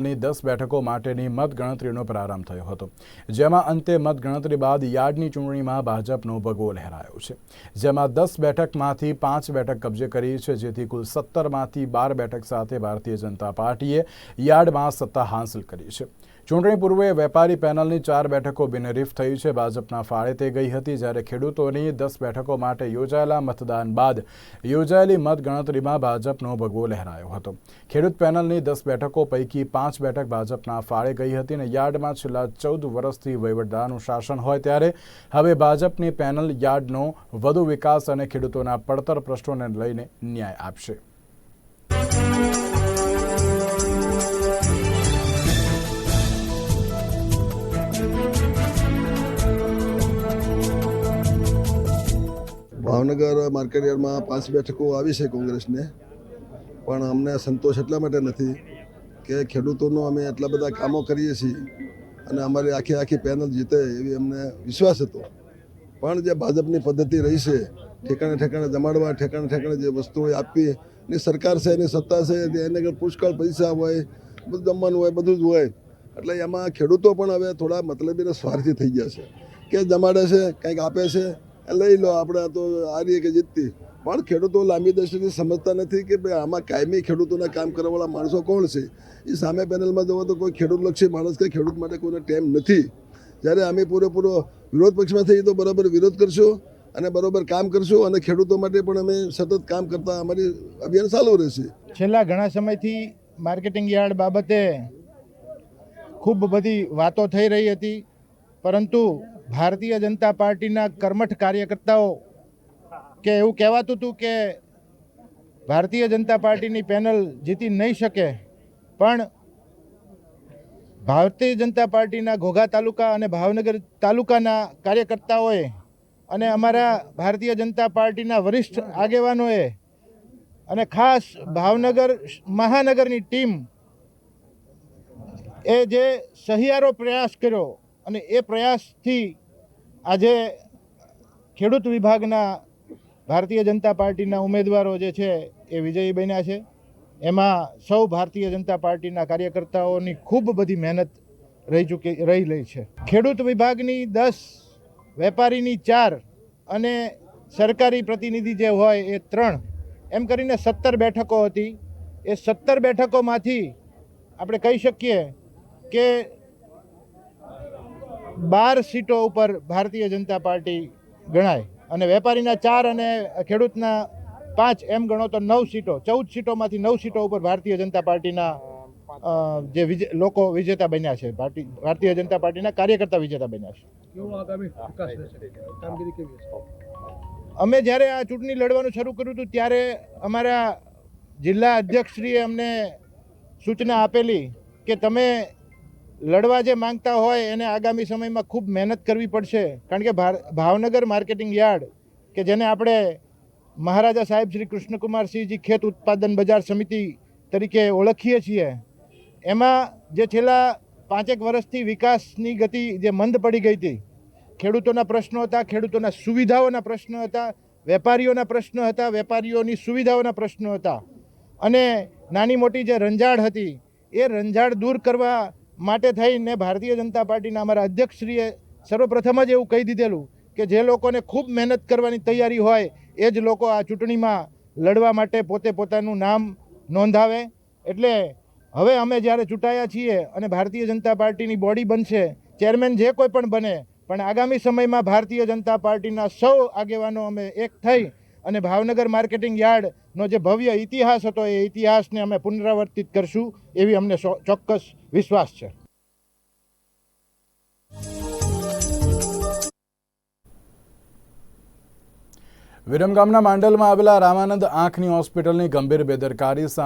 ની દસ બેઠકો માટેની મતગણતરીનો પ્રારંભ થયો હતો. જેમાં અંતે મતગણતરી બાદ યાર્ડની ચૂંટણીમાં ભાજપનો ભગવો લહેરાયો છે. જેમાં દસ બેઠકમાંથી પાંચ બેઠક કબજે કરી છે, જેથી કુલ સત્તરમાંથી બાર બેઠક સાથે ભારતીય જનતા પાર્ટીએ યાર્ડમાં સત્તા હાંસલ કરી છે. ચૂંટણી પૂર્વે વેપારી પેનલની ચાર બેઠકો બિનહરીફ થઈ છે. ભાજપના ફાળે તે ગઈ હતી જ્યારે ખેડૂતોની દસ બેઠકો માટે યોજાયેલા મતદાન બાદ યોજાયેલી મતગણતરીમાં ભાજપનો ભગવો લહેરાયો હતો. ખેડૂત પેનલની દસ બેઠકો પૈકી પાંચ બેઠક ભાજપના ફાળે ગઈ હતી અને યાર્ડમાં છેલ્લા ચૌદ વર્ષથી વહીવટદારનું શાસન હોય ત્યારે હવે ભાજપની પેનલ યાર્ડનો વધુ વિકાસ અને ખેડૂતોના પડતર પ્રશ્નોને લઈને ન્યાય આપશે. ભાવનગર માર્કેટયાર્ડમાં પાંચ બેઠકો આવી છે કોંગ્રેસને. પણ અમને સંતોષ એટલા માટે નથી કે ખેડૂતોનો અમે એટલા બધા કામો કરીએ છીએ અને અમારી આખી આખી પેનલ જીતે એવી અમને વિશ્વાસ હતો. પણ જે ભાજપની પદ્ધતિ રહી છે, ઠેકાણે ઠેકાણે જમાડવા, ઠેકાણે ઠેકાણે જે વસ્તુઓ આપી એની સરકાર છે, એની સત્તા છે, એને આગળ પુષ્કળ પૈસા હોય, બધું જમવાનું હોય, બધું જ હોય. એટલે એમાં ખેડૂતો પણ હવે થોડા મતલબીને સ્વાર્થી થઈ ગયા છે. કે જમાડે છે, કંઈક આપે છે લઈ લો, આપણે તો હારીએ કે જીતતી. પણ ખેડૂતો લાંબી દ્રષ્ટિથી સમજતા નથી કે ભાઈ આમાં કાયમી ખેડૂતોના કામ કરવાવાળા માણસો કોણ છે? એ સામે પેનલમાં જુઓ તો કોઈ ખેડૂતલક્ષી માણસ કે ખેડૂત માટે કોઈને ટેમ નથી. જ્યારે અમે પૂરેપૂરો વિરોધ પક્ષમાં થઈએ તો બરાબર વિરોધ કરશું અને બરાબર કામ કરશું અને ખેડૂતો માટે પણ અમે સતત કામ કરતા અમારી અભિયાન ચાલુ રહેશે. છેલ્લા ઘણા સમયથી માર્કેટિંગ યાર્ડ બાબતે ખૂબ બધી વાતો થઈ રહી હતી. પરંતુ ભારતીય જનતા પાર્ટીના કર્મઠ કાર્યકર્તાઓ કે એવું કહેવાતું હતું કે ભારતીય જનતા પાર્ટીની પેનલ જીતી નહીં શકે, પણ ભારતીય જનતા પાર્ટીના ઘોઘા તાલુકા અને ભાવનગર તાલુકાના કાર્યકર્તાઓએ અને અમારા ભારતીય જનતા પાર્ટીના વરિષ્ઠ આગેવાનોએ અને ખાસ ભાવનગર મહાનગરની ટીમ એ જે સહિયારો પ્રયાસ કર્યો અને એ પ્રયાસથી આજે ખેડૂત વિભાગના ભારતીય જનતા પાર્ટીના ઉમેદવારો જે છે એ વિજયી બન્યા છે. એમાં સૌ ભારતીય જનતા પાર્ટીના કાર્યકર્તાઓની ખૂબ બધી મહેનત રહી ચૂકી, રહી રહી છે. ખેડૂત વિભાગની દસ, વેપારીની ચાર અને સરકારી પ્રતિનિધિ જે હોય એ ત્રણ, એમ કરીને સત્તર બેઠકો હતી. એ સત્તર બેઠકોમાંથી આપણે કહી શકીએ કે બાર સીટો ઉપર ભારતીય જનતા પાર્ટી ગણાય. અને વેપારીના ચાર અને ખેડૂતના પાંચ એમ ગણો તો નવ સીટો. ચૌદ સીટોમાંથી નવ સીટો ઉપર ભારતીય જનતા પાર્ટીના જે વિજે લોકો વિજેતા બન્યા છે. ભારતીય જનતા પાર્ટીના કાર્યકર્તા વિજેતા બન્યા છે. અમે જ્યારે આ ચૂંટણી લડવાનું શરૂ કર્યું હતું ત્યારે અમારા જિલ્લા અધ્યક્ષશ્રીએ અમને સૂચના આપેલી કે તમે લડવા જે માંગતા હોય એને આગામી સમયમાં ખૂબ મહેનત કરવી પડશે. કારણ કે ભાવનગર માર્કેટિંગ યાર્ડ, કે જેને આપણે મહારાજા સાહેબ શ્રી કૃષ્ણકુમારસિંહજી ખેત ઉત્પાદન બજાર સમિતિ તરીકે ઓળખીએ છીએ, એમાં જે છેલ્લા પાંચેક વર્ષથી વિકાસની ગતિ જે મંદ પડી ગઈ હતી, ખેડૂતોના પ્રશ્નો હતા, ખેડૂતોના સુવિધાઓના પ્રશ્નો હતા, વેપારીઓના પ્રશ્નો હતા, વેપારીઓની સુવિધાઓના પ્રશ્નો હતા. અને નાની મોટી જે રંજાડ હતી, એ રંજાડ દૂર કરવા માટે થઈને ભારતીય જનતા પાર્ટીના અમારા અધ્યક્ષશ્રીએ સર્વપ્રથમ જ એવું કહી દીધેલું કે જે લોકોને ખૂબ મહેનત કરવાની તૈયારી હોય એ જ લોકો આ ચૂંટણીમાં લડવા માટે પોતે પોતાનું નામ નોંધાવે. એટલે હવે અમે જ્યારે ચૂંટાયા છીએ અને ભારતીય જનતા પાર્ટીની બોડી બનશે, ચેરમેન જે કોઈ પણ બને, પણ આગામી સમયમાં ભારતીય જનતા પાર્ટીના સૌ આગેવાનો અમે એક થઈ અને ભાવનગર માર્કેટિંગ યાર્ડનો જે ભવ્ય ઇતિહાસ હતો એ ઇતિહાસને અમે પુનરાવર્તિત કરશું એવી અમને ચોક્કસ વિશ્વાસ છે. વિરમગામના માંડલમાં આવેલા રામાનંદ આંખની હોસ્પિટલની ગંભીર બેદરકારી